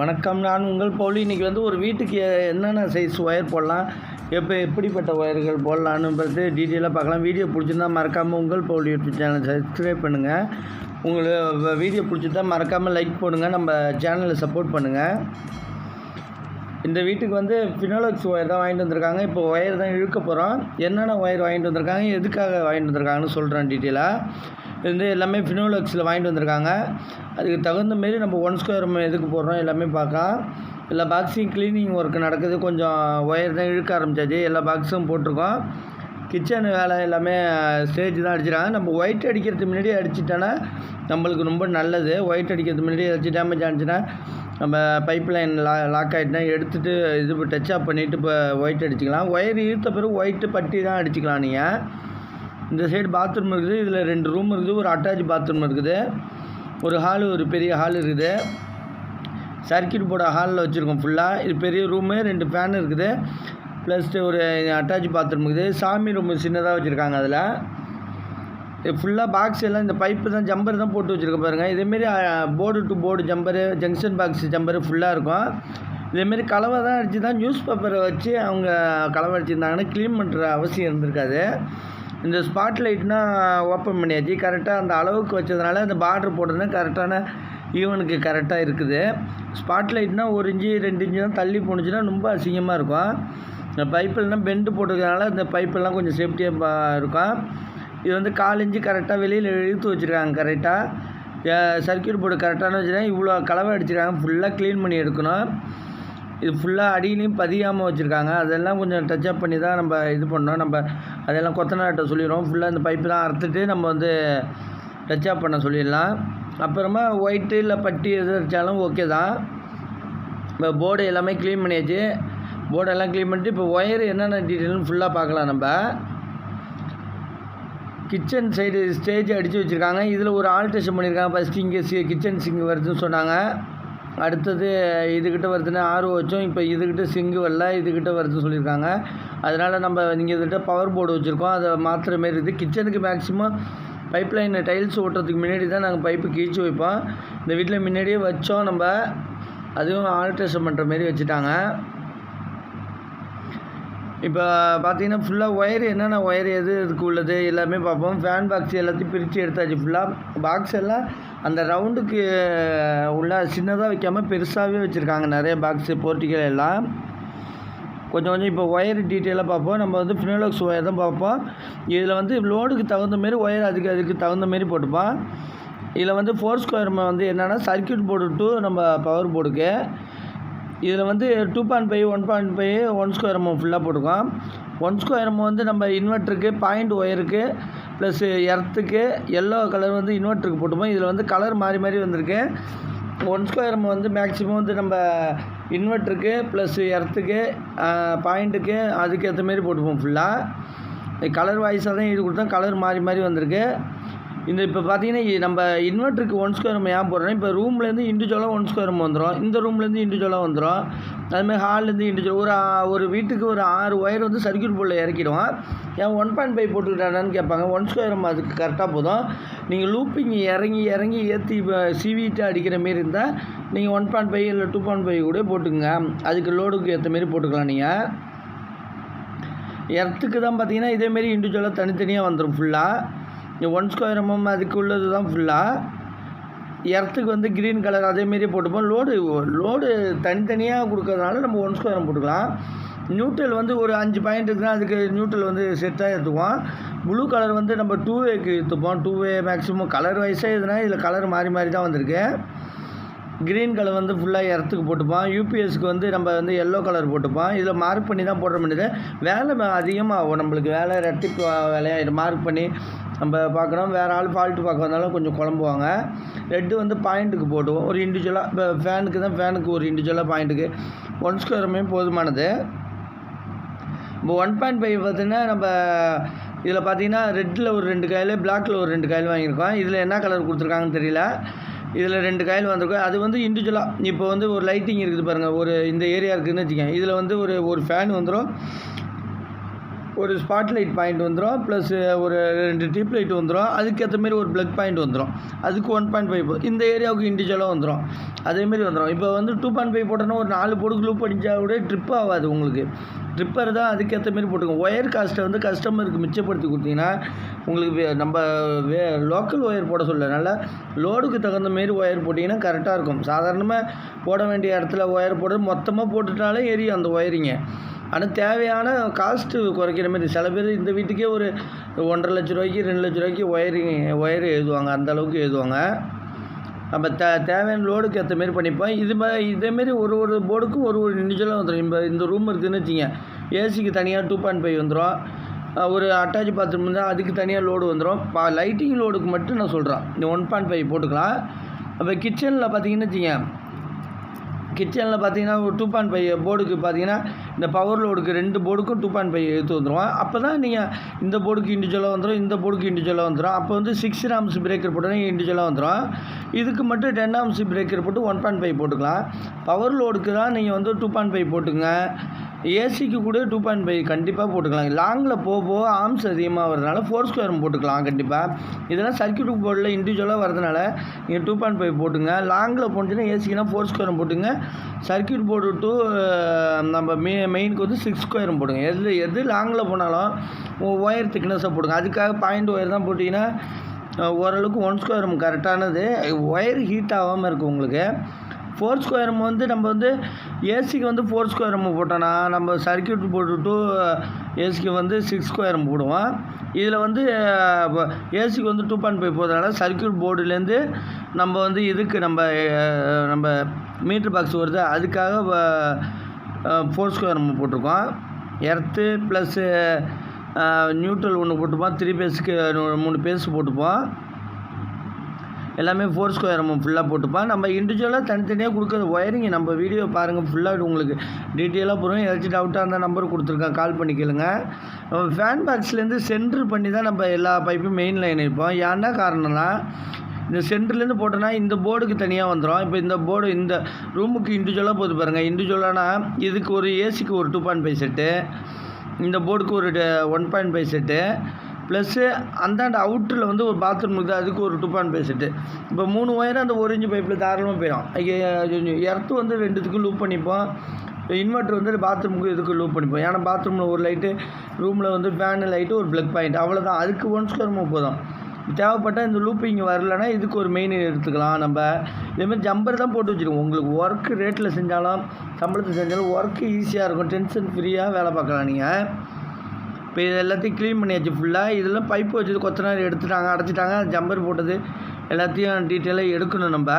வணக்கம். நான் உங்கள் பவுலி இன்றைக்கி வந்து ஒரு வீட்டுக்கு என்னென்ன சைஸ் ஒயர் போடலாம் எப்போ எப்படிப்பட்ட ஒயர்கள் போடலான்னு பார்த்து டீட்டெயிலாக பார்க்கலாம். வீடியோ பிடிச்சிருந்தா மறக்காமல் உங்கள் பவுலி யூடியூப் சேனல் சப்ஸ்கிரைப் பண்ணுங்கள் உங்களுக்கு வீடியோ பிடிச்சிருந்தா மறக்காமல் லைக் போடுங்கள் நம்ம சேனலை சப்போர்ட் பண்ணுங்கள் இந்த வீட்டுக்கு வந்து ஃபினோலக்ஸ் ஒயர் தான் வாங்கிட்டு வந்திருக்காங்க. இப்போ ஒயர் தான் இழுக்க போகிறோம் என்னென்ன ஒயர் வாங்கிட்டு வந்திருக்காங்க? எதுக்காக வாங்கிட்டு வந்திருக்காங்கன்னு சொல்கிறேன் டீட்டெயிலாக இது வந்து எல்லாமே ஃபினோலக்ஸில் வாங்கிட்டு வந்திருக்காங்க. அதுக்கு தகுந்த மாரி நம்ம ஒன் ஸ்கொயர் எதுக்கு போடுறோம்? எல்லாமே பார்க்கலாம். எல்லா பாக்ஸையும் க்ளீனிங் ஒர்க் நடக்குது. கொஞ்சம் ஒயர் தான் இழுக்க ஆரம்பிச்சாச்சு. எல்லா பாக்ஸும் போட்டிருக்கோம். கிச்சன் வேலை எல்லாமே ஸ்டேஜ் தான் அடிச்சிடாங்க நம்ம ஒயிட் அடிக்கிறதுக்கு முன்னாடி அடிச்சிட்டோன்னா நம்மளுக்கு ரொம்ப நல்லது. ஒயிட் அடிக்கிறதுக்கு முன்னாடி ஏதாச்சும் டேமேஜ் ஆனிச்சுன்னா நம்ம பைப் லைன் லா லாக் ஆகிட்டுனா எடுத்துகிட்டு இது டச் அப் பண்ணிவிட்டு இப்போ ஒயிட் அடிச்சுக்கலாம். ஒயர் இழுத்த பிறகு ஒயிட்டு பட்டி தான் அடிச்சுக்கலாம் நீங்கள் இந்த சைடு பாத்ரூம் இருக்குது. இதில் ரெண்டு ரூம் இருக்குது. ஒரு அட்டாச் பாத்ரூம் இருக்குது. ஒரு ஹால் ஒரு பெரிய ஹால் இருக்குது. சர்க்கியூட் போர்டு ஹாலில் வச்சுருக்கோம் ஃபுல்லாக இது பெரிய ரூமு ரெண்டு ஃபேன் இருக்குது. ப்ளஸ் ஒரு அட்டாச் பாத்ரூம் இருக்குது. சாமி ரூம் சின்னதாக வச்சுருக்காங்க அதில். ஃபுல்லாக பாக்ஸ் எல்லாம் இந்த பைப்பு தான் ஜம்பர் தான் போட்டு வச்சுருக்க பாருங்கள் இதேமாரி board to board jumper junction box jumper ஃபுல்லாக இருக்கும். இதேமாரி கலவை தான் அடித்து தான் நியூஸ் பேப்பரை வச்சு அவங்க கலவை அடிச்சிருந்தாங்கன்னா க்ளீன் பண்ணுற அவசியம் இருந்திருக்காது. இந்த ஸ்பாட் லைட்னா ஓப்பன் பண்ணியாச்சு. கரெக்டாக அந்த அளவுக்கு வச்சதுனால அந்த பார்டர் போட்டதுனா கரெக்டான ஈவனுக்கு கரெக்டாக இருக்குது. ஸ்பாட் லைட்னா ஒரு இன்ச்சு ரெண்டு இன்ச்சு தான் தள்ளி போணுச்சுன்னா ரொம்ப அசிங்கமாக இருக்கும். இந்த பைப்பெல்லாம் பெண்டு போட்டிருக்கனால இந்த பைப்பெல்லாம் கொஞ்சம் சேஃப்டியாக இருக்கும். இது வந்து காலஞ்சு கரெக்டாக வெளியில் இழுத்து வச்சுருக்காங்க கரெக்டாக சர்க்கியூட் போர்டு கரெக்டான வச்சுருக்காங்க இவ்வளோ கலவை அடிச்சிருக்காங்க. ஃபுல்லாக க்ளீன் பண்ணி எடுக்கணும். இது ஃபுல்லாக அடியிலையும் பதியாமல் வச்சுருக்காங்க. அதெல்லாம் கொஞ்சம் டச்சப் பண்ணி தான் நம்ம இது பண்ணோம் நம்ம அதெல்லாம் கொத்தனார்கிட்ட சொல்லிடுவோம் ஃபுல்லாக இந்த பைப்பு தான் அறுத்துட்டு நம்ம வந்து டச்சப் பண்ண சொல்லிடலாம். அப்புறமா ஒயிட்டு இல்லை பட்டி எது வச்சாலும் ஓகே தான். இப்போ போர்டு எல்லாமே க்ளீன் பண்ணியாச்சு. போர்டெல்லாம் க்ளீன் பண்ணிட்டு இப்போ ஒயர் என்னென்ன டீட்டெயில்னு ஃபுல்லாக பார்க்கலாம் நம்ம. கிச்சன் சைடு ஸ்டேஜ் அடித்து வச்சுருக்காங்க. இதில் ஒரு ஆல்ட்ரேஷன் பண்ணியிருக்காங்க ஃபஸ்ட்டு இங்கே சி கிச்சன் சிங்கு வருதுன்னு சொன்னாங்க. அடுத்தது இதுக்கிட்ட வருதுன்னா ஆறு வச்சோம். இப்போ இதுக்கிட்ட சிங்கு வரல. இதுக்கிட்ட வருதுன்னு சொல்லியிருக்காங்க. அதனால் நம்ம இங்கே இதுக்கிட்ட பவர் போர்டு வச்சுருக்கோம். அதை மாற்றுற மாரி இருக்குது. கிச்சனுக்கு மேக்ஸிமம் பைப் லைன் டைல்ஸ் ஓட்டுறதுக்கு முன்னாடி தான் நாங்கள் பைப்பு கீழ்ச்சி வைப்போம். இந்த வீட்டில் முன்னாடியே வச்சோம் நம்ம. அதுவும் ஆல்ட்ரேஷன் பண்ணுற மாரி வச்சுட்டாங்க. இப்போ பார்த்தீங்கன்னா ஃபுல்லாக ஒயர் என்னென்ன ஒயர் எது இதுக்கு உள்ளது எல்லாமே பார்ப்போம். ஃபேன் பாக்ஸ் எல்லாத்தையும் பிரித்து எடுத்தாச்சு ஃபுல்லாக பாக்ஸ் எல்லாம் அந்த ரவுண்டுக்கு உள்ள சின்னதாக வைக்காமல் பெருசாகவே வச்சுருக்காங்க. நிறைய பாக்ஸு போர்ட்டிகள் எல்லாம். கொஞ்சம் கொஞ்சம் இப்போ ஒயர் டீட்டெயிலாக பார்ப்போம். நம்ம வந்து ஃபினோலக்ஸ் ஒயர் தான் பார்ப்போம். இதில் வந்து லோடுக்கு தகுந்த மாரி ஒயர் அதுக்கு அதுக்கு தகுந்த மாரி போட்டுப்போம் இதில் வந்து ஃபோர் ஸ்கொயர் வந்து என்னென்னா சர்க்கியூட் போர்டு டு நம்ம பவர் போர்டுக்கு இதில் வந்து two point five one point five one square MM ஃபுல்லாக போட்டிருக்கோம். ஒன் ஸ்கொயர் எம்எம் வந்து நம்ம இன்வெர்ட்டருக்கு பாயிண்ட் ஒயருக்கு ப்ளஸ் எர்த்துக்கு எல்லோ கலர் வந்து இன்வெர்ட்டருக்கு போட்டுப்போம் இதில் வந்து கலர் மாறி மாறி வந்திருக்கு. ஒன் ஸ்கொயர் எம்எம் வந்து மேக்ஸிமம் வந்து நம்ம இன்வெர்ட்டருக்கு ப்ளஸ் எர்த்துக்கு பாயிண்ட்டுக்கு அதுக்கு ஏற்ற மாரி போட்டுப்போம் ஃபுல்லாக கலர் வாய்ஸாக தான் இது கொடுத்தோம். கலர் மாறி மாறி வந்திருக்கு. இந்த இப்போ பார்த்தீங்கன்னா நம்ம இன்வெர்ட்டருக்கு ஒன் ஸ்கொயர் நம்ம ஏன் போடுறோம் இப்போ ரூம்லேருந்து இண்டிவிஜுவலாக ஒன் ஸ்கொயர் வந்துடும் இந்த ரூம்லேருந்து இண்டிவிஜுவலாக வந்துடும் அதுமாதிரி ஹால்லேருந்து இண்டிவிஜுவல் ஒரு ஒரு வீட்டுக்கு ஒரு ஆறு ஒயர் வந்து சர்க்கியூட் போர்டில் இறக்கிடுவோம் ஏன் ஒன் பாயிண்ட் ஃபைவ் போட்டுக்கிட்டானு கேட்பாங்க. ஒன் ஸ்கொயர் நம்ம அதுக்கு கரெக்டாக போதும். நீங்கள் லூப்பிங் இறங்கி இறங்கி ஏற்றி சிவிட்டு அடிக்கிற மாரி இருந்தால் நீங்கள் ஒன் பாயிண்ட் ஃபைவ் இல்லை டூ பாயிண்ட் ஃபைவ் கூட போட்டுக்கோங்க. அதுக்கு லோடுக்கு ஏற்ற மாரி போட்டுக்கலாம் நீங்கள் எர்த்துக்கு தான் பார்த்தீங்கன்னா இதேமாரி இண்டிவிஜுவலாக தனித்தனியாக வந்துடும் ஃபுல்லாக இந்த ஒன் ஸ்கொயர் எம்எம் அதுக்கு உள்ளது தான் ஃபுல்லாக எர்த்துக்கு வந்து க்ரீன் கலர் அதேமாரி போட்டுப்போம். லோடு லோடு தனித்தனியாக கொடுக்கறதுனால நம்ம ஒன் ஸ்கொயர் போட்டுக்கலாம். நியூட்ரல் வந்து ஒரு அஞ்சு பாயிண்ட் இருக்குன்னா அதுக்கு நியூட்ரல் வந்து செட்டாக எடுத்துக்குவோம் ப்ளூ கலர் வந்து நம்ம டூ வேக்கு எடுத்துப்போம் டூ வே மேக்ஸிமம் கலர் வைஸாக எதுனா இதில் கலர் மாறி மாறி தான் வந்திருக்கு. க்ரீன் கலர் வந்து ஃபுல்லாக இடத்துக்கு போட்டுப்போம். யூபிஎஸ்க்கு வந்து நம்ம வந்து எல்லோ கலர் போட்டுப்போம். இதில் மார்க் பண்ணி தான் போடுற முடியுது வேலை அதிகமாகும். நம்மளுக்கு வேலை ரெட்டிப்பு வேலையாக மார்க் பண்ணி நம்ம பார்க்கணும் வேறு ஆள் ஃபால்ட்டு பார்க்க வந்தாலும் கொஞ்சம் குழம்புவாங்க. ரெட்டு வந்து பாயிண்ட்டுக்கு போடுவோம் ஒரு இண்டிவிஜுவலாக இப்போ ஃபேனுக்கு தான் ஃபேனுக்கு ஒரு இண்டிவிஜுவலாக பாயிண்ட்டுக்கு ஒன் ஸ்கொயருமே போதுமானது. இப்போ ஒன் பாயிண்ட் ஃபைவ் பார்த்தீங்கன்னா நம்ம இதில் பார்த்தீங்கன்னா ரெட்டில் ஒரு ரெண்டு காயில் பிளாக்கில் ஒரு ரெண்டு காயில் வாங்கியிருக்கோம். இதில் என்ன கலர் கொடுத்துருக்காங்கன்னு தெரியல. இதில் ரெண்டு காயில் வந்திருக்கும். அது வந்து இண்டிவிஜுவலாக இப்போ வந்து ஒரு லைட்டிங் இருக்குது பாருங்கள் ஒரு இந்த ஏரியா இருக்குதுன்னு வச்சுக்கோங்க. இதில் வந்து ஒரு ஒரு ஃபேன் வந்துடும் ஒரு ஸ்பாட் லைட் பாயிண்ட் வந்துடும் ப்ளஸ் ஒரு ரெண்டு டியூப் லைட் வந்துடும் அதுக்கேற்ற மாரி ஒரு ப்ளக் பாயிண்ட் வந்துடும் அதுக்கு ஒன் பாயிண்ட் ஃபைவ் இந்த ஏரியாவுக்கு இண்டிவிஜுவலாக வந்துடும் அதேமாரி வந்துடும் இப்போ வந்து டூ பாயிண்ட் ஃபைவ் போட்டோன்னா ஒரு நாலு போர்டுக்கு லூப் அடித்தா கூட ட்ரிப் ஆகாது உங்களுக்கு. ட்ரிப்பர் தான் அதுக்கேற்ற மாரி போட்டுக்கோங்க ஒயர் காஸ்ட்டை வந்து கஸ்டமருக்கு மிச்சப்படுத்தி கொடுத்தீங்கன்னா உங்களுக்கு வே- நம்ம வே லோக்கல் ஒயர் போட சொல்ல நல்லா லோடுக்கு தகுந்த மாரி ஒயர் போட்டிங்கன்னா கரெக்டாக இருக்கும். சாதாரணமாக போட வேண்டிய இடத்துல ஒயர் போட்டு மொத்தமாக போட்டுட்டாலே எரியும் அந்த ஒயரிங்க ஆனால் தேவையான காஸ்ட்டு குறைக்கிற மாதிரி. சில பேர் இந்த வீட்டுக்கே ஒரு ஒன்றரை லட்ச ரூபாய்க்கு ரெண்டு லட்ச ரூபாய்க்கு ஒயரிங் ஒயர் எழுதுவாங்க அந்த அளவுக்கு எழுதுவாங்க நம்ம தே தேவையான லோடுக்கு ஏற்ற மாரி பண்ணிப்போம். இது மா இதேமாரி ஒரு ஒரு போர்டுக்கும் ஒரு ஒரு இண்டிவிஜுவலாக வந்துடும் இப்போ இந்த ரூம் இருக்குதுன்னு வச்சுங்க. ஏசிக்கு தனியாக டூ பாயிண்ட் ஃபைவ் வந்துடும் ஒரு அட்டாச் பாத்ரூம் இருந்தால் அதுக்கு தனியாக லோடு வந்துடும் பா லைட்டிங் லோடுக்கு மட்டும் நான் சொல்கிறேன் இந்த ஒன் பாயிண்ட் ஃபைவ் போட்டுக்கலாம். அப்போ கிச்சனில் பார்த்தீங்கன்னு வச்சுங்க. கிச்சனில் பார்த்தீங்கன்னா ஒரு டூ பாயிண்ட் ஃபைவ் போர்டுக்கு பார்த்தீங்கன்னா இந்த பவர் லோடுக்கு ரெண்டு போர்டுக்கும் டூ பாயிண்ட் ஃபைவ் எடுத்து வந்துடுவோம் அப்போ தான் நீங்கள் இந்த போர்டுக்கு இண்டிவிஜுவலாக வந்துடும் இந்த போர்டுக்கு இண்டிவிஜுவலாக வந்துடும் அப்போ வந்து சிக்ஸ் ஆம்ஸ் பிரேக்கர் போட்டோன்னா இண்டிவிஜுவலாக வந்துடும் இதுக்கு மட்டும் டென் ஆம்ஸ் பிரேக்கர் போட்டு ஒன் பாயிண்ட் ஃபைவ் போட்டுக்கலாம். பவர் லோடுக்கு தான் நீங்கள் வந்து டூ பாயிண்ட் ஃபைவ் போட்டுங்க ஏசிக்கு கூட டூ பாயிண்ட் ஃபைவ் கண்டிப்பாக போட்டுக்கலாம். லாங்கில் போக போக ஆர்ம்ஸ் அதிகமாக வரதுனால ஃபோர் ஸ்கொயரும் போட்டுக்கலாம் கண்டிப்பாக இதெல்லாம் சர்க்கியூட் போர்டில் இண்டிவிஜுவலாக வரதுனால நீங்கள் டூ பாயிண்ட் ஃபைவ் போட்டுங்க. லாங்கில் போட்டுச்சுன்னா ஏசிக்குனா ஃபோர் ஸ்கொயரும் போட்டுங்க. சர்க்கியூட் போர்டு டூ நம்ம மெ மெயினுக்கு வந்து சிக்ஸ் ஸ்கொயரும் போடுங்க எது எது லாங்கில் போனாலும் ஒயர் திக்னஸாக போடுங்க அதுக்காக பாயிண்ட் ஒயர் தான் போட்டிங்கன்னா ஓரளவுக்கு ஒன் ஸ்கொயர் கரெக்டானது ஒயர் ஹீட் ஆகாமல் இருக்கும் உங்களுக்கு. ஃபோர் ஸ்கொயரம் வந்து நம்ம வந்து ஏசிக்கு வந்து ஃபோர் ஸ்கொயரம் போட்டோன்னா நம்ம சர்க்கியூட் போட்டுட்டு uh, ஏசிக்கு வந்து சிக்ஸ் ஸ்கொயரம் போடுவோம். இதில் வந்து uh, ஏசிக்கு வந்து டூ பாயிண்ட் ஃபைவ் போகிறதுனால சர்க்கியூட் போர்டுலேருந்து நம்ம வந்து இதுக்கு நம்ம uh, நம்ம மீட்ரு பாக்ஸ் வருது. அதுக்காக ஃபோர் ஸ்கொயர் நம்ம போட்டிருக்கோம். எர்த்து ப்ளஸ்ஸு நியூட்ரல் ஒன்று போட்டுப்போம் த்ரீ பேஸுக்கு மூணு பேஸ் போட்டுப்போம் எல்லாமே ஃபோர் ஸ்கொயர் நம்ம ஃபுல்லாக போட்டுப்பான் நம்ம இண்டிவிஜுவலாக தனித்தனியாக கொடுக்குற ஒயரிங் நம்ம வீடியோ பாருங்கள் ஃபுல்லாக உங்களுக்கு டீட்டெயிலாக போகிறோம் ஏதாச்சும் டவுட்டாக இருந்தால் நம்பர் கொடுத்துருக்கேன். கால் பண்ணி கேளுங்க. நம்ம ஃபேன் பாக்ஸ்லேருந்து சென்ட்ரு பண்ணி தான் நம்ம எல்லா பைப்பும் மெயின் லைன் இருப்போம் ஏன்னா காரணம்னா இந்த சென்டர்லேருந்து போட்டோன்னா இந்த போர்டுக்கு தனியாக வந்துடும் இப்போ இந்த போர்டு இந்த ரூமுக்கு இண்டிவிஜுவலாக போகுது பாருங்கள் இண்டிவிஜுவலானா இதுக்கு ஒரு ஏசிக்கு ஒரு டூ பாயிண்ட் ஃபைவ் செட்டு இந்த போர்டுக்கு ஒரு one point five set plus அந்தாண்ட அவுட்டரில் வந்து ஒரு பாத்ரூம் இருக்குது. அதுக்கு ஒரு டுப்பான் பேசிட்டு. இப்போ மூணு ஒயர் அந்த ஒரு இன்ச்சு பைப்பில் தாராளமாக போயிடும். எர்த்து வந்து ரெண்டுத்துக்கும் லூப் பண்ணிப்போம். இன்வெர்ட்ரு வந்து பாத்ரூமுக்கு இதுக்கு லூப் பண்ணிப்போம். ஏன்னா பாத்ரூமில் ஒரு லைட்டு ரூமில் வந்து ஃபேனு லைட்டு ஒரு ப்ளக் பாயிண்ட் அவ்வளோதான் அதுக்கு ஒன் ஸ்கொயர் போதும். தேவைப்பட்டால் இந்த லூப் இங்கே வரலன்னா இதுக்கு ஒரு மெயின் எடுத்துக்கலாம். நம்ம இதேமாதிரி ஜம்பர் தான் போட்டு வச்சுருக்கோம் உங்களுக்கு ஒர்க்கு ரேட்டில் செஞ்சாலும் சம்பளத்தில் செஞ்சாலும் ஒர்க்கு ஈஸியாக இருக்கும். டென்ஷன் ஃப்ரீயாக வேலை பார்க்கலாம் நீங்கள் இப்போ இது எல்லாத்தையும் க்ளீன் பண்ணியாச்சு ஃபுல்லாக இதெல்லாம் பைப்பு வச்சது கொத்த நேரம் எடுத்துட்டாங்க அடைச்சிட்டாங்க ஜம்பர் போட்டது. எல்லாத்தையும் டீட்டெயிலாக எடுக்கணும் நம்ம.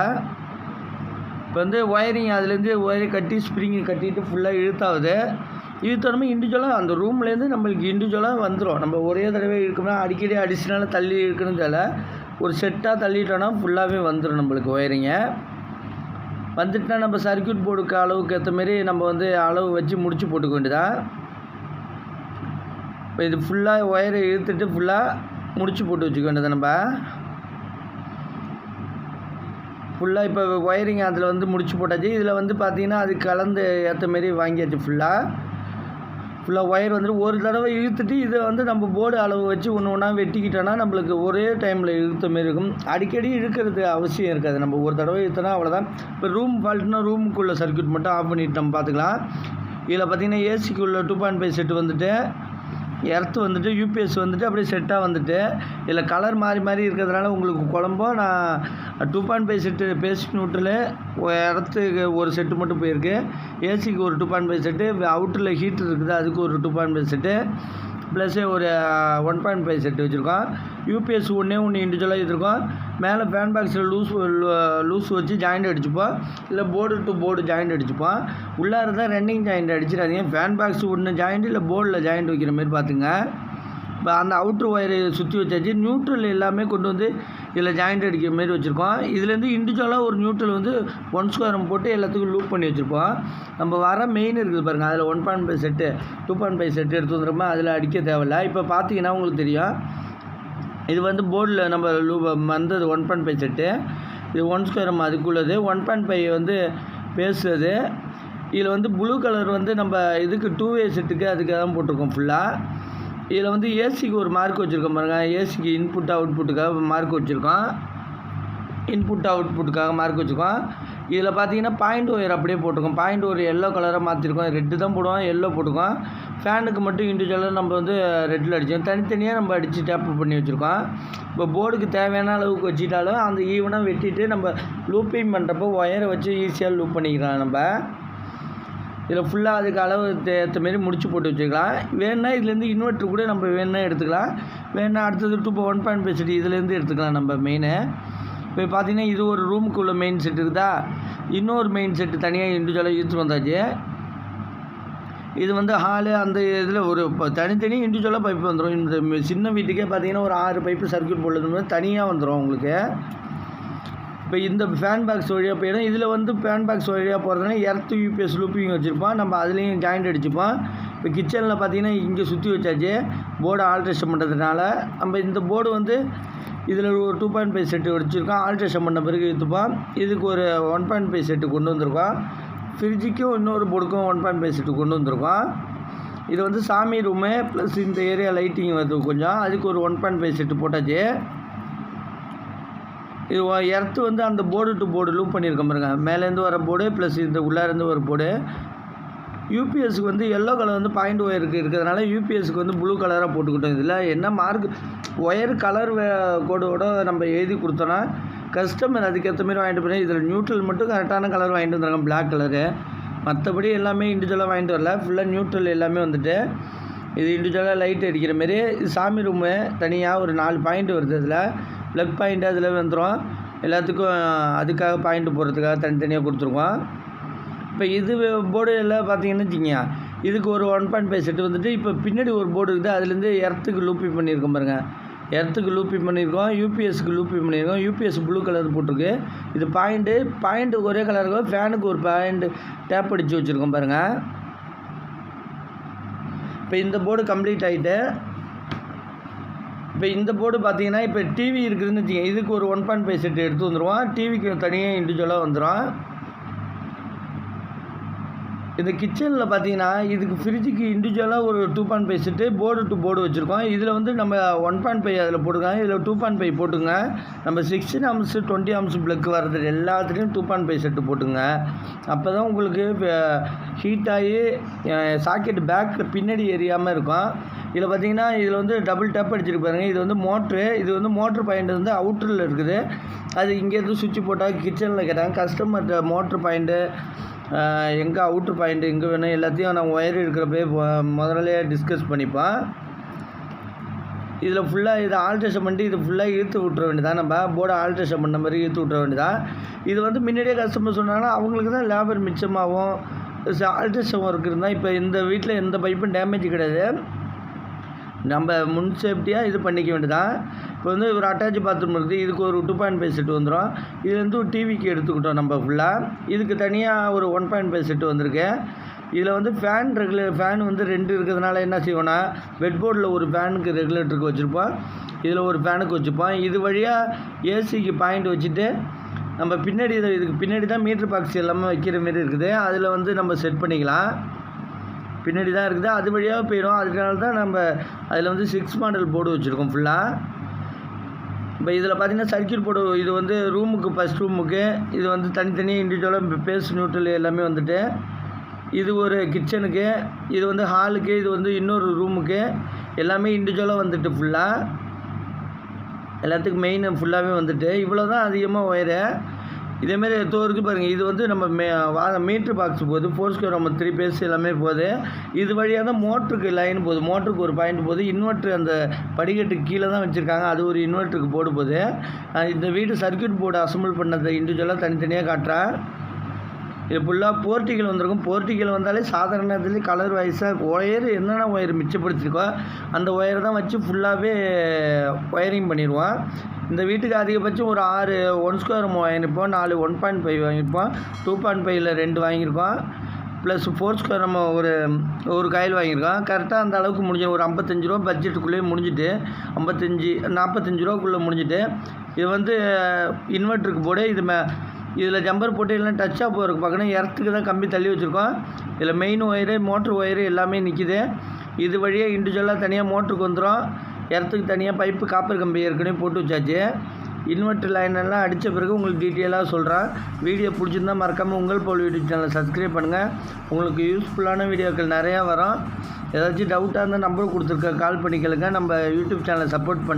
இப்போ வந்து ஒயரிங் அதுலேருந்து ஒயரிங் கட்டி ஸ்ப்ரிங்கு கட்டிட்டு ஃபுல்லாக இழுத்தாகுது இழுத்தோடமே இண்டிவிஜுவலாக அந்த ரூம்லேருந்து நம்மளுக்கு இண்டிவிஜுவலாக வந்துடும் நம்ம ஒரே தடவை இழுக்கணும்னா அடிக்கடி அடிஷ்னலாக தள்ளி இழுக்கணும் தேவை ஒரு செட்டாக தள்ளிட்டோன்னா ஃபுல்லாகவே வந்துடும் நம்மளுக்கு ஒயரிங்கை வந்துட்டுனா நம்ம சர்க்யூட் போர்டுக்கு அளவுக்கு ஏற்ற மாரி நம்ம வந்து அளவு வச்சு முடிச்சு போட்டுக்க வேண்டியதான் இப்போ இது ஃபுல்லாக ஒயரை இழுத்துட்டு ஃபுல்லாக முடிச்சு போட்டு வச்சுக்க வேண்டியது நம்ம ஃபுல்லாக இப்போ ஒயரிங் அதில் வந்து முடிச்சு போட்டாச்சு. இதில் வந்து பார்த்தீங்கன்னா அது கலந்து ஏற்ற மாரி வாங்கியாச்சு ஃபுல்லாக ஃபுல்லாக ஒயர் வந்துட்டு ஒரு தடவை இழுத்துட்டு இதை வந்து நம்ம போர்டு அளவு வச்சு ஒன்று ஒன்றா வெட்டிக்கிட்டோன்னா நம்மளுக்கு ஒரே டைமில் இழுத்த மாரி இருக்கும். அடிக்கடி இழுக்கிறது அவசியம் இருக்காது. நம்ம ஒரு தடவை இழுத்தோன்னா அவ்வளோதான் இப்போ ரூம் ஃபால்ட்னா ரூமுக்குள்ளே சர்க்யூட் மட்டும் ஆஃப் பண்ணிட்டு நம்ம பார்த்துக்கலாம் இதில் பார்த்தீங்கன்னா ஏசிக்குள்ளே டூ பாயிண்ட் ஃபைவ் செட்டு வந்துட்டு எர்த்து வந்துட்டு யூபிஎஸ் வந்துட்டு அப்படியே செட்டாக வந்துட்டு இதில் கலர் மாறி மாறி இருக்கிறதுனால உங்களுக்கு குழம்போ நான் two point five set phase neutral எர்த்துக்கு ஒரு செட்டு மட்டும் போயிருக்கு. ஏசிக்கு ஒரு டூ பாயிண்ட் ஃபைவ் செட்டு அவுட்டரில் ஹீட்டர் இருக்குது அதுக்கு ஒரு two point five set plus ஒரு ஒன் பாயிண்ட் ஃபைவ் செட்டு வச்சுருக்கோம். யூபிஎஸ் ஒன்றே ஒன்று இண்டிவிஜுவலாக வச்சுருக்கோம் மேலே ஃபேன் பாக்ஸில் லூஸ் லூஸ் வச்சு ஜாயிண்ட் அடிச்சுப்போம். இல்லை போர்டு டு போர்டு ஜாயிண்ட் அடிச்சுப்போம். உள்ளார தான் ரன்னிங் ஜாயிண்ட் அடிச்சிடாதீங்க. ஃபேன் பாக்ஸ் ஒன்று ஜாயிண்ட் இல்லை போர்டில் ஜாயிண்ட் வைக்கிற மாதிரி பார்த்துங்க. இப்போ அந்த அவுட்ரு ஒயரை சுற்றி வச்சாச்சு. நியூட்ரல் எல்லாமே கொண்டு வந்து இதில் ஜாயிண்ட் அடிக்கிற மாதிரி வச்சுருக்கோம். இதுலேருந்து இண்டிவிஜுவலாக ஒரு நியூட்ரல் வந்து ஒன் ஸ்கொயரம் போட்டு எல்லாத்துக்கும் லூப் பண்ணி வச்சுருப்போம். நம்ம வர மெயின் இருக்குது பாருங்கள் அதில் one point five set two point five set எடுத்து வந்துடுறோமா அதில் அடிக்க தேவையில்ல. இப்போ பார்த்தீங்கன்னா உங்களுக்கு தெரியும். இது வந்து போர்டில் நம்ம லூ வந்தது ஒன் பாயிண்ட் ஃபைவ் செட்டு இது ஒன் ஸ்கொயரம் அதுக்குள்ளது. ஒன் பாயிண்ட் ஃபைவ் வந்து பேசுறது. இதில் வந்து ப்ளூ கலர் வந்து நம்ம இதுக்கு டூ வே செட்டுக்கு அதுக்கு தான் போட்டிருக்கோம் ஃபுல்லாக இதில் வந்து ஏசிக்கு ஒரு மார்க் வச்சுருக்கோம் பாருங்கள் ஏசிக்கு இன்புட் அவுட்புட்டுக்காக மார்க் வச்சுருக்கோம். இன்புட் அவுட்புட்டுக்காக மார்க் வச்சுருக்கோம். இதில் பார்த்தீங்கன்னா பாயிண்ட் ஒயர் அப்படியே போட்டிருக்கோம். பாயிண்ட் ஒயர் எல்லோ கலராக மாற்றிருக்கோம். ரெட்டு தான் போடுவோம். எல்லோ போட்டுக்கோம் ஃபேனுக்கு மட்டும் இண்டிவிஜுவலாக நம்ம வந்து ரெட்டில் அடித்தோம் தனித்தனியாக நம்ம அடித்து டேப் பண்ணி வச்சுருக்கோம். இப்போ போர்டுக்கு தேவையான அளவுக்கு வச்சுட்டாலும் அந்த ஈவனாக வெட்டிட்டு நம்ம லூப்பிங் பண்ணுறப்போ ஒயரை வச்சு ஈஸியாக லூப் பண்ணிக்கலாம் நம்ம. இதில் ஃபுல்லாக அதுக்கு அளவு ஏற்ற மாரி முடிச்சு போட்டு வச்சுக்கலாம். வேணுன்னா இதுலேருந்து இன்வெர்ட்ரு கூட நம்ம வேணுன்னா எடுத்துக்கலாம். வேணுன்னா அடுத்தது டூ இப்போ ஒன் பாயிண்ட் ஃபைவ் செட் இதுலேருந்து எடுத்துக்கலாம் நம்ம மெயினு இப்போ பார்த்தீங்கன்னா இது ஒரு ரூமுக்கு உள்ள மெயின் செட் இருக்குதா? இன்னொரு மெயின் செட்டு தனியாக இண்டிவிஜுவலாக இழுத்துட்டு வந்தாச்சு. இது வந்து ஹாலு அந்த இதில் ஒரு இப்போ தனித்தனி இண்டிவிஜுவலாக பைப் வந்துடும் இந்த சின்ன வீட்டுக்கே பார்த்தீங்கன்னா ஒரு ஆறு பைப்பு சர்க்கியூட் போடுறது தனியாக வந்துடும் உங்களுக்கு. இப்போ இந்த ஃபேன் பாக்ஸ் வழியாக போயிடும் இதில் வந்து ஃபேன் பாக்ஸ் வழியாக போகிறதுனா எர்த்து யூபிஎஸ் லூப்பிங் வச்சுருப்போம் நம்ம அதுலேயும் ஜாயிண்ட் அடிச்சுப்போம். இப்போ கிச்சனில் பார்த்தீங்கன்னா இங்கே சுற்றி வச்சாச்சு. போர்டு ஆல்ட்ரேஷன் பண்ணுறதுனால நம்ம இந்த போர்டு வந்து இதில் ஒரு டூ பாயிண்ட் ஃபைவ் செட்டு வச்சுருக்கோம் ஆல்ட்ரேஷன் பண்ண பிறகு எடுத்துப்போம் இதுக்கு ஒரு ஒன் பாயிண்ட் ஃபைவ் செட்டு கொண்டு வந்திருக்கோம் ஃப்ரிட்ஜுக்கும் இன்னொரு போர்டுக்கும் ஒன் பாயிண்ட் ஃபைவ் செட்டு கொண்டு வந்திருக்கோம் இது வந்து சாமி ரூமு ப்ளஸ் இந்த ஏரியா லைட்டிங் வருது கொஞ்சம். அதுக்கு ஒரு ஒன் பாயிண்ட் ஃபைவ் செட்டு போட்டாச்சு. இது எர்த்து வந்து அந்த போர்டு டு போர்டு லூப் பண்ணியிருக்க பாருங்க. மேலேருந்து வர போர்டு ப்ளஸ் இந்த உள்ளேருந்து வர போர்டு யூபிஎஸ்க்கு வந்து எல்லோ கலர் வந்து பாயிண்ட் ஒயருக்கு இருக்கிறதுனால யூபிஎஸ்க்கு வந்து ப்ளூ கலராக போட்டுக்கிட்டோம். இதில் என்ன மார்க் ஒயர் கலர் கோடோட நம்ம எழுதி கொடுத்தோன்னா கஸ்டமர் அதுக்கேற்ற மாதிரி வாங்கிட்டு போய் இதில் நியூட்ரல் மட்டும் கரெக்டான கலர் வாங்கிட்டு வந்துருக்காங்க பிளாக் கலரு மற்றபடி எல்லாமே இண்டிவிஜுவலாக வாங்கிட்டு வரல. ஃபுல்லாக நியூட்ரல் எல்லாமே வந்துட்டு இது இண்டிவிஜுவலாக லைட் அடிக்கிற மாரி சாமி ரூமு தனியாக ஒரு நாலு பாயிண்ட் வருது அதில். ப்ளக் பாயிண்ட் அதில் வந்துடும் எல்லாத்துக்கும் அதுக்காக பாயிண்ட் போடுறதுக்காக தனித்தனியாக கொடுத்துருக்கோம். இப்போ இது போர்டு எல்லாம் பார்த்தீங்கன்னு வச்சுக்கோங்க. இதுக்கு ஒரு ஒன் பாயிண்ட் ஃபைவ் செட்டு வந்துட்டு இப்போ பின்னாடி ஒரு போர்டு இருக்குது. அதுலேருந்து எர்த்துக்கு லூப்பி பண்ணியிருக்கோம் பாருங்க. எர்த்துக்கு லூப்பி பண்ணியிருக்கோம். யூபிஎஸ்க்கு லூப்பி பண்ணியிருக்கோம். யூபிஎஸ் ப்ளூ கலர் போட்டிருக்கு. இது பாயிண்ட்டு பாயிண்ட்டு ஒரே கலர் இருக்கும் ஃபேனுக்கு ஒரு பாயிண்ட் டேப் அடித்து வச்சுருக்கோம் பாருங்கள் இப்போ இந்த போர்டு கம்ப்ளீட் ஆகிட்டு இப்போ இந்த போர்டு பார்த்தீங்கன்னா இப்போ டிவி இருக்குதுன்னு வச்சுக்கோங்க. இதுக்கு ஒரு ஒன் பாயிண்ட் ஃபைவ் செட் எடுத்து வந்துடுவோம் டிவிக்கு தனியாக இண்டிவிஜுவலாக வந்துடும் இந்த கிச்சனில் பார்த்தீங்கன்னா இதுக்கு ஃப்ரிட்ஜுக்கு இண்டிவிஜுவலாக ஒரு two point five set board to board வச்சுருக்கோம். இதில் வந்து நம்ம ஒன் பாயிண்ட் ஃபைவ் அதில் போட்டுருக்காங்க இதில் டூ பாயிண்ட் ஃபைவ் போட்டுங்க நம்ம sixteen amps twenty amps plug வர்றது எல்லாத்துலேயும் டூ பாயிண்ட் ஃபைவ் செட்டு போட்டுங்க அப்போ தான் உங்களுக்கு ஹீட் ஆகி சாக்கெட் பேக் பின்னாடி எரியாமல் இருக்கும். இதில் பார்த்தீங்கன்னா இதில் வந்து டபுள் டேப் அடிச்சிருக்கு பாருங்கள் இது வந்து மோட்ரு இது வந்து மோட்ரு பாயிண்ட் வந்து அவுட்டரில் இருக்குது. அது இங்கேருந்து சுவிட்ச் போட்டால் கிச்சனில் கேட்டாங்க. கஸ்டமர்கிட்ட மோட்ரு பாயிண்ட்டு எங்கே அவுட்ரு பாயிண்ட் எங்கே வேணும் எல்லாத்தையும் நான் ஒயர் இருக்கிறப்பே முதல்ல டிஸ்கஸ் பண்ணிப்பேன். இதில் ஃபுல்லாக இதை ஆல்ட்ரேஷன் பண்ணிட்டு இது ஃபுல்லாக இழுத்து விட்ற வேண்டியதான் நம்ம. போர்டை ஆல்ட்ரேஷன் பண்ண மாதிரி இழுத்து விட்ற வேண்டியதான் இது வந்து முன்னாடியே கஸ்டமர் சொன்னாங்கன்னா அவங்களுக்கு தான் லேபர் மிச்சமாகும் ஆல்ட்ரேஷன் ஒர்க் இருந்தால் இப்போ இந்த வீட்டில் எந்த பைப்பும் டேமேஜ் கிடையாது. நம்ம முன் சேஃப்டியாக இது பண்ணிக்க வேண்டியதான் இப்போ வந்து ஒரு அட்டாச் பாத்ரூம் இருக்குது. இதுக்கு ஒரு டூ பாயிண்ட் ஃபைவ் செட்டு வந்துடும் இதுலேருந்து ஒரு டிவிக்கு எடுத்துக்கிட்டோம் நம்ம ஃபுல்லாக இதுக்கு தனியாக ஒரு ஒன் பாயிண்ட் ஃபைவ் செட்டு வந்திருக்கு. இதில் வந்து ஃபேன் ரெகுலேட் ஃபேன் வந்து ரெண்டு இருக்கிறதுனால என்ன செய்வோன்னா பெட்போர்டில் ஒரு ஃபேனுக்கு ரெகுலேட்டருக்கு வச்சுருப்போம். இதில் ஒரு ஃபேனுக்கு வச்சுப்போம் இது வழியாக ஏசிக்கு பாயிண்ட் வச்சுட்டு நம்ம பின்னாடி இதுக்கு பின்னாடி தான் மீட்ரு பாக்ஸ் எல்லாமே வைக்கிற மாரி இருக்குது. அதில் வந்து நம்ம செட் பண்ணிக்கலாம். பின்னாடி தான் இருக்குது. அது வழியாக போயிடும் அதனால தான் நம்ம அதில் வந்து சிக்ஸ் மாடல் போர்டு வச்சுருக்கோம் ஃபுல்லாக இப்போ இதில் பார்த்தீங்கன்னா சர்க்கியூட் போர்டு இது வந்து ரூமுக்கு ஃபஸ்ட் ரூமுக்கு இது வந்து தனித்தனி இண்டிவிஜுவலாக பேஸ் நியூட்ரல் எல்லாமே வந்துட்டு இது ஒரு கிச்சனுக்கு இது வந்து ஹாலுக்கு இது வந்து இன்னொரு ரூமுக்கு எல்லாமே இண்டிவிஜுவலாக வந்துட்டு ஃபுல்லாக எல்லாத்துக்கும் மெயின் ஃபுல்லாகவே வந்துட்டு இவ்வளோ தான் அதிகமாக ஒயரு இதேமாரி தோருக்கு பாருங்கள் இது வந்து நம்ம மே வா மீட்ரு பாக்ஸ் போகுது. ஃபோர் ஸ்கொயர் நம்ம த்ரீ பேஸ் எல்லாமே போகுது. இது வழியாக தான் மோட்டருக்கு லைன் போகுது. மோட்டருக்கு ஒரு பாயிண்ட் போகுது. இன்வெர்ட்ரு அந்த படிக்கட்டுக்கு கீழே தான் வச்சுருக்காங்க. அது ஒரு இன்வெர்ட்டருக்கு போர்டு போகுது இந்த வீடு சர்க்கியூட் போர்டு அசம்பிள் பண்ணதை இண்டிவிஜுவலாக தனித்தனியாக காட்டுறேன் இது ஃபுல்லாக போர்ட்டிகள் வந்திருக்கும். போர்ட்டிகள் வந்தாலே சாதாரணத்துலேயே கலர் வைஸாக ஒயர் என்னென்ன ஒயர் மிச்சப்படுத்திருக்கோ அந்த ஒயர் தான் வச்சு ஃபுல்லாகவே ஒயரிங் பண்ணிடுவோம். இந்த வீட்டுக்கு அதிகபட்சம் ஒரு ஆறு ஒன் ஸ்கொயர் வாங்கியிருப்போம். நாலு ஒன் பாயிண்ட் ஃபைவ் வாங்கியிருப்போம். டூ பாயிண்ட் ஃபைவ்ல ரெண்டு வாங்கியிருக்கோம். ப்ளஸ் ஃபோர் ஸ்கொயர் நம்ம ஒரு ஒரு காயில் வாங்கியிருக்கோம். கரெக்டாக அந்த அளவுக்கு முடிஞ்சு ஒரு ஐம்பத்தஞ்சு ரூபா பட்ஜெட்டுக்குள்ளேயே முடிஞ்சுட்டு ஐம்பத்தஞ்சு நாற்பத்தஞ்சு ரூபாக்குள்ளே முடிஞ்சுட்டு இது வந்து இன்வெர்ட்டருக்கு போட இது மே இதில் ஜம்பர் போட்டு இல்லைன்னா டச்சாக போகிறதுக்கு பார்க்கணும். இடத்துக்கு தான் கம்பி தள்ளி வச்சுருக்கோம். இதில் மெயின் ஒயரு மோட்ரு ஒயரு எல்லாமே நிற்கிது இது வழியாக இண்டிவிஜுவலாக தனியாக மோட்ருக்கு வந்துடும் இடத்துக்கு தனியாக பைப்பு காப்பர் கம்பி ஏற்கனவே போட்டு வச்சாச்சு. இன்வெர்ட்டர் லைன் எல்லாம் அடித்த பிறகு உங்களுக்கு டீட்டெயிலாக சொல்கிறேன் வீடியோ பிடிச்சிருந்தா மறக்காமல் உங்கள் போல் யூடியூப் சேனலை சப்ஸ்கிரைப் பண்ணுங்கள் உங்களுக்கு யூஸ்ஃபுல்லான வீடியோக்கள் நிறையா வரும். ஏதாச்சும் டவுட்டாக இருந்தால் நம்பர் கொடுத்துருக்க கால் பண்ணி கேளுங்க நம்ம யூடியூப் சேனலை சப்போர்ட் பண்ணி